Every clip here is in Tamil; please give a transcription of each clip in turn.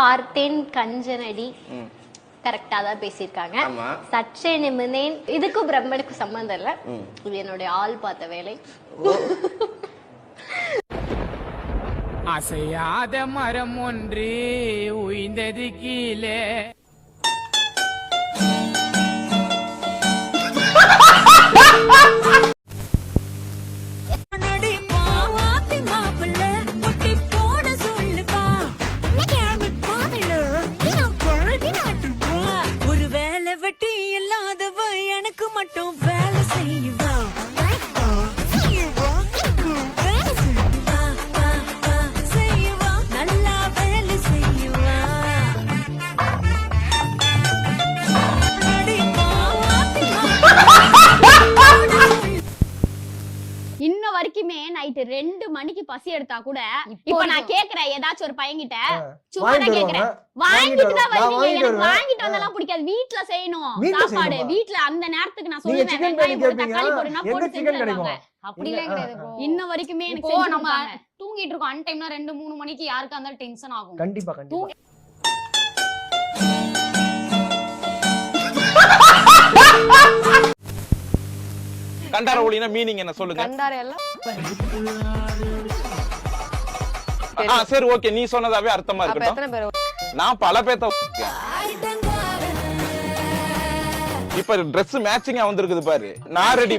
பார்த்தேன் கஞ்சனடி. கரெக்டா தான் பேசியிருக்காங்க. சற்றே நிமிர்ந்தேன். இதுக்கும் பிரம்மனுக்கும் சம்மந்தம் இல்ல. இது என்னுடைய ஆள் பார்த்த வேலை. அசையாத மரம் ஒன்று உய்ந்தது கீழே. மட்டும் வேலை செய்வா. வரைக்குமே நைட்டு ரெண்டு மணிக்கு பசி எடுத்தா கூட இப்போ நான். கேக்குறேன் ஏதாச்சும் ஒரு பையன்கிட்ட சும்மா தான் கேக்குறேன். வாங்கிட்டு தான் நான் வருவீங்க எனக்கு. வாங்கிட்டு வந்தெல்லாம் பிடிக்காது வீட்ல செய்யணும் சாப்பாடு? வீட்ல அந்த நேரத்துக்கு நான் சொல்லுவேன் தக்காளி போடுனா போட்டு செஞ்சு. அப்படிலாம் கிடையாது. இன்ன வரைக்குமே எனக்கு நம்ம. தூங்கிட்டு இருக்கோம் அன் டைம்ல ரெண்டு மூணு மணிக்கு யாருக்கா இருந்தாலும் டென்ஷன் ஆகும் கண்டிப்பா கண்டார ஒளினா மீனிங் என்ன சொல்லுங்க? கண்டார எல்லாம் ஆ சரி ஓகே நீ சொன்னதாவே அர்த்தமா அப்ப இருக்கட்டும். எத்தனை பேர்? நான் பல பேத்த இப்ப Dress மேட்சிங்கா வந்திருக்குது பாரு. நான் ரெடி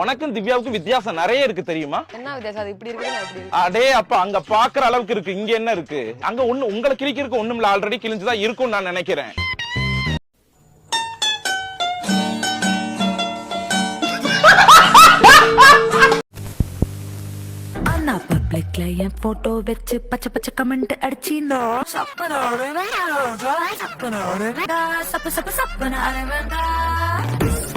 உனக்கும் திவ்யாவுக்கும் வித்தியாசம் நிறைய இருக்கு தெரியுமா? என்ன வித்தியாசம்? அது இப்படி இருக்கு நான் இப்படி இருக்கு அடே அப்ப அங்க பாக்குற அளவுக்கு இருக்கு. இங்க என்ன இருக்கு? அங்க ஒண்ணு உங்களை கிழிக்கிறதுக்கு ஒண்ணும் இல்ல ஆல்ரெடி கிழிஞ்சுதான் இருக்கும் நான் நினைக்கிறேன். என் போட்டோ வச்சு பச்சை பச்சை கமெண்ட் அடிச்சினோ சப்பனோடு சப்பனோடு சப்பு சப்பு சப்பனாரு मुझे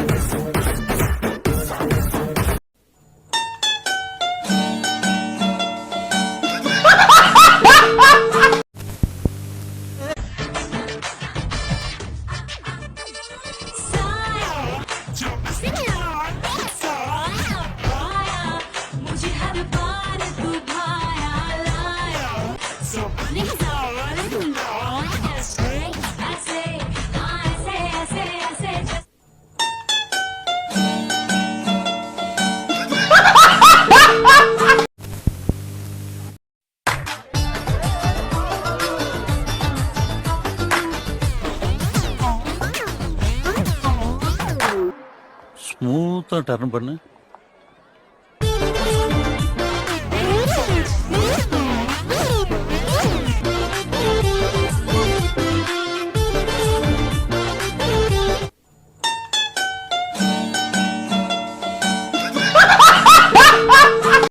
so please don't run I say, I say, I say, I say, just ஸ்மூத்தாக டர்ன் பண்ணு